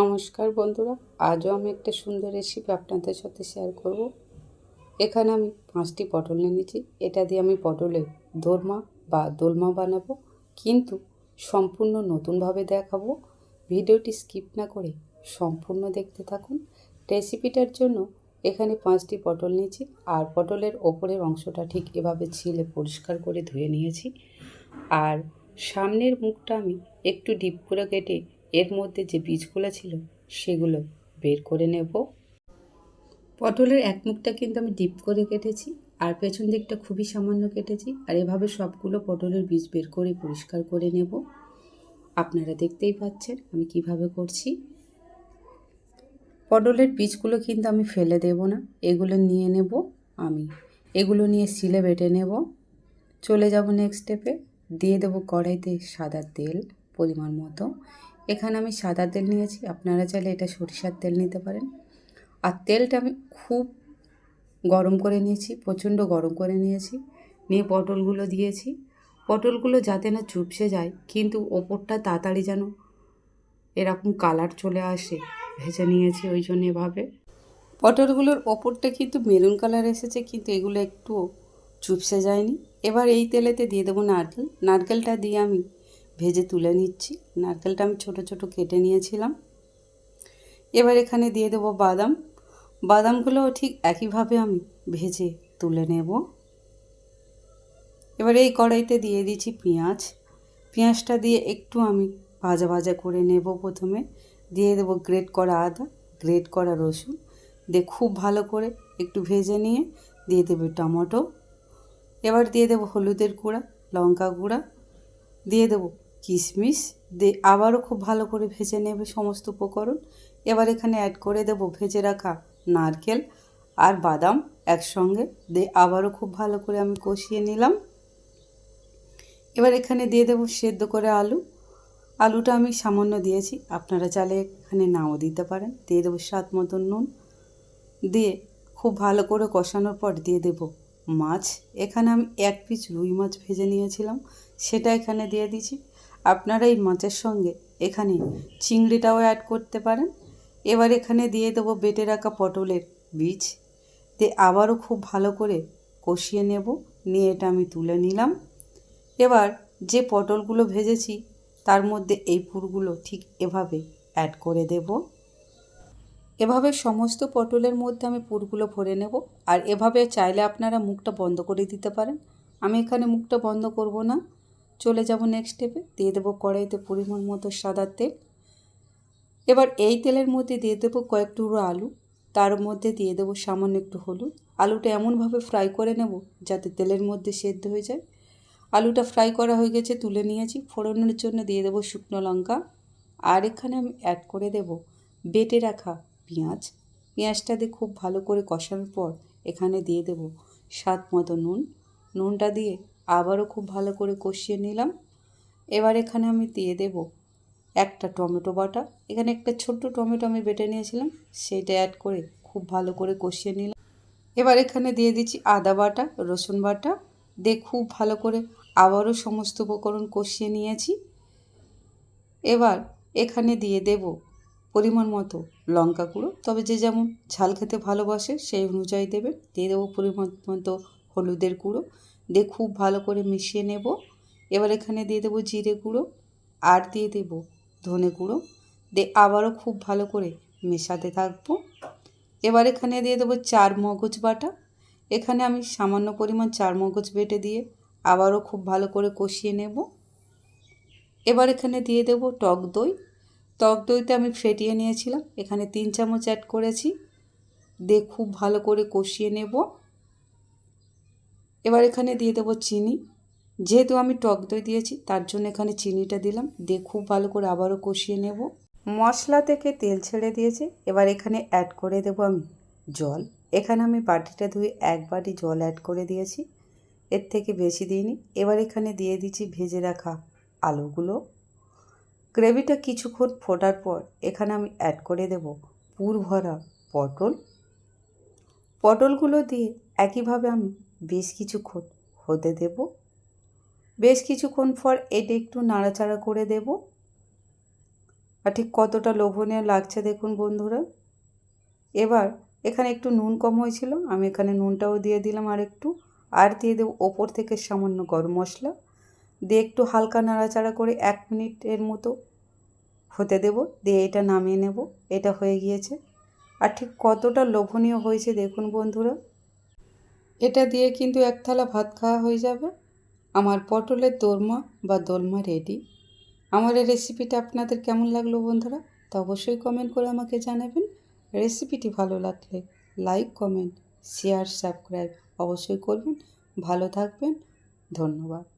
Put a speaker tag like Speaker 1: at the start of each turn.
Speaker 1: নমস্কার বন্ধুরা, আজও আমি একটা সুন্দর রেসিপি আপনাদের সাথে শেয়ার করব। এখানে আমি পাঁচটি পটল নিয়েছি। এটা দিয়ে আমি পটলের দোরমা বা দোলমা বানাবো, কিন্তু সম্পূর্ণ নতুনভাবে দেখাবো। ভিডিওটি স্কিপ না করে সম্পূর্ণ দেখতে থাকুন। রেসিপিটার জন্য এখানে পাঁচটি পটল নিয়েছি, আর পটলের ওপরের অংশটা ঠিক এভাবে ছিলে পরিষ্কার করে ধুয়ে নিয়েছি। আর সামনের মুখটা আমি একটু ডিপ করে কেটে এর মধ্যে যে বীজগুলো ছিল, সেগুলো বের করে নেব। পটলের এক মুখটা কিন্তু আমি ডিপ করে কেটেছি, আর পেছন দিকটা খুবই সামান্য কেটেছি, আর এভাবে সবগুলো পটলের বীজ বের করে পরিষ্কার করে নেব। আপনারা দেখতেই পাচ্ছেন আমি কীভাবে করছি। পটলের বীজগুলো কিন্তু আমি ফেলে দেব না, এগুলো নিয়ে নেব আমি। এগুলো নিয়ে সিলে বেটে নেব। চলে যাব নেক্সট স্টেপে দিয়ে দেবো কড়াইতে সাদা তেল পরিমাণ মতো। এখানে আমি সাদা তেল নিয়েছি। আপনারা চাইলে এটা সরিষার তেল নিতে পারেন। আর তেলটা আমি খুব গরম করে নিয়েছি, প্রচণ্ড গরম করে নিয়েছি। নিয়ে পটলগুলো দিয়েছি। পটলগুলো যাতে না চুপসে যায়, কিন্তু ওপরটা তাড়াতাড়ি যেন এরকম কালার চলে আসে, ভেজে নিয়েছি ওই জন্য এভাবে। পটলগুলোর ওপরটা কিন্তু মেরুন কালার এসেছে, কিন্তু এগুলো একটু চুপসে যায়নি। এবার এই তেলেতে দিয়ে দেবো নারকেল। নারকেলটা দিয়ে আমি ভেজে তুলে নিচ্ছি। নারকেলটা আমি ছোট ছোট কেটে নিয়েছিলাম। এবার এখানে দিয়ে দেবো বাদাম। বাদামগুলোও ঠিক একইভাবে আমি ভেজে তুলে নেব। এবার এই কড়াইতে দিয়ে দিচ্ছি পেঁয়াজ। পেঁয়াজটা দিয়ে একটু আমি ভাজা ভাজা করে নেব প্রথমে। দিয়ে দেবো গ্রেট করা আদা, গ্রেট করা রসুন। দিয়ে খুব ভালো করে একটু ভেজে নিয়ে দিয়ে দেবে টমেটো। এবার দিয়ে দেবো হলুদের গুঁড়া, লঙ্কা গুঁড়া। দিয়ে দেবো কিশমিশ দিয়ে আবারও খুব ভালো করে ভেজে নেবে সমস্ত উপকরণ। এবার এখানে অ্যাড করে দেব ভেজে রাখা নারকেল আর বাদাম একসঙ্গে দিয়ে আবারও খুব ভালো করে আমি কষিয়ে নিলাম। এবার এখানে দিয়ে দেবো সেদ্ধ করে আলু। আলুটা আমি সামান্য দিয়েছি, আপনারা চালে এখানে নাও দিতে পারেন। দিয়ে দেবো স্বাদ মতন নুন। দিয়ে খুব ভালো করে কষানোর পর দিয়ে দেব মাছ। এখানে আমি এক পিস রুই মাছ ভেজে নিয়েছিলাম, সেটা এখানে দিয়ে দিচ্ছি আপনারা এই মাছের সঙ্গে এখানে চিংড়িটাও অ্যাড করতে পারেন। এবার এখানে দিয়ে দেবো বেটে রাখা পটলের বীজ। দিয়ে আবারও খুব ভালো করে কষিয়ে নেব। নিয়ে এটা আমি তুলে নিলাম। এবার যে পটলগুলো ভেজেছি, তার মধ্যে এই পুরগুলো ঠিক এভাবে অ্যাড করে দেব। এভাবে সমস্ত পটলের মধ্যে আমি পুরগুলো ভরে নেব। আর এভাবে চাইলে আপনারা মুখটা বন্ধ করে দিতে পারেন। আমি এখানে মুখটা বন্ধ করব না। চলে যাব নেক্সট স্টেপে দিয়ে দেবো কড়াইতে পরিমাণ মতো সাদা তেল। এবার এই তেলের মধ্যে দিয়ে দেবো কয়েক টুকরো আলু। তার মধ্যে দিয়ে দেবো সামান্য একটু হলুদ। আলুটা এমনভাবে ফ্রাই করে নেব যাতে তেলের মধ্যে সেদ্ধ হয়ে যায়। আলুটা ফ্রাই করা হয়ে গেছে, তুলে নিয়েছি। ফোড়নের জন্য দিয়ে দেবো শুকনো লঙ্কা। আর এখানে আমি অ্যাড করে দেব বেটে রাখা পেঁয়াজ। পেঁয়াজটা দিয়ে খুব ভালো করে কষানোর পর এখানে দিয়ে দেব স্বাদ মতো নুন। নুনটা দিয়ে আবারও খুব ভালো করে কষিয়ে নিলাম। এবার এখানে আমি দিয়ে দেব একটা টমেটো বাটা। এখানে একটা ছোট্ট টমেটো আমি বেটে নিয়েছিলাম, সেইটা অ্যাড করে খুব ভালো করে কষিয়ে নিলাম। এবার এখানে দিয়ে দিচ্ছি আদা বাটা, রসুন বাটা। দিয়ে খুব ভালো করে আবারও সমস্ত উপকরণ কষিয়ে নিয়েছি। এবার এখানে দিয়ে দেব পরিমাণ মতো লঙ্কা গুঁড়ো। তবে যে যেমন ঝাল খেতে ভালোবাসে, সেই অনুযায়ী দেবে। দিয়ে দেবো পরিমাণ মতো হলুদের গুঁড়ো। দিয়ে খুব ভালো করে মিশিয়ে নেব। এবার এখানে দিয়ে দেবো জিরে গুঁড়ো আর দিয়ে দেব ধনে গুঁড়ো। দিয়ে আবারও খুব ভালো করে মেশাতে থাকব। এবার এখানে দিয়ে দেবো চার মগজ বাটা। এখানে আমি সামান্য পরিমাণ চার মগজ বেটে দিয়ে আবারও খুব ভালো করে কষিয়ে নেব। এবার এখানে দিয়ে দেব টক দই। টক দইতে আমি ফেটিয়ে নিয়েছিলাম। এখানে তিন চামচ অ্যাড করেছি। দিয়ে খুব ভালো করে কষিয়ে নেব। এবার এখানে দিয়ে দেবো চিনি। যেহেতু আমি টক দই দিয়েছি, তার জন্য এখানে চিনিটা দিলাম। দিয়ে খুব ভালো করে আবারও কষিয়ে নেব। মশলা থেকে তেল ছেড়ে দিয়েছে। এবার এখানে অ্যাড করে দেবো আমি জল। এখানে আমি বাটিটা ধুয়ে এক বাটি জল অ্যাড করে দিয়েছি। এর থেকে বেশি দিইনি। এবার এখানে দিয়ে দিচ্ছি ভেজে রাখা আলুগুলো। গ্রেভিটা কিছুক্ষণ ফোটার পর এখানে আমি অ্যাড করে দেব পুর ভরা পটল। পটলগুলো দিয়ে একইভাবে আমি বেশ কিছুক্ষণ হতে দেব। বেশ কিছুক্ষণ পর এটা একটু নাড়াচাড়া করে দেব। আর ঠিক কতটা লোভনীয় লাগছে দেখুন বন্ধুরা। এবার এখানে একটু নুন কম হয়েছিল, আমি এখানে নুনটাও দিয়ে দিলাম আর একটু আর দিয়ে দেবো ওপর থেকে সামান্য গরম মশলা। দিয়ে একটু হালকা নাড়াচাড়া করে এক মিনিটের মতো হতে দেব। দিয়ে এটা নামিয়ে নেব, এটা হয়ে গিয়েছে। আর ঠিক কতটা লোভনীয় হয়েছে দেখুন বন্ধুরা। এটা দিয়ে কিন্তু এক থালা ভাত খাওয়া হয়ে যাবে। আমার পটলের দোরমা বা দোলমা রেডি আমার এই রেসিপিটা আপনাদের কেমন লাগল বন্ধুরা? তা অবশ্যই কমেন্ট করে আমাকে জানাবেন। রেসিপিটি ভালো লাগলে লাইক কমেন্ট শেয়ার সাবস্ক্রাইব অবশ্যই করবেন। ভালো থাকবেন। ধন্যবাদ।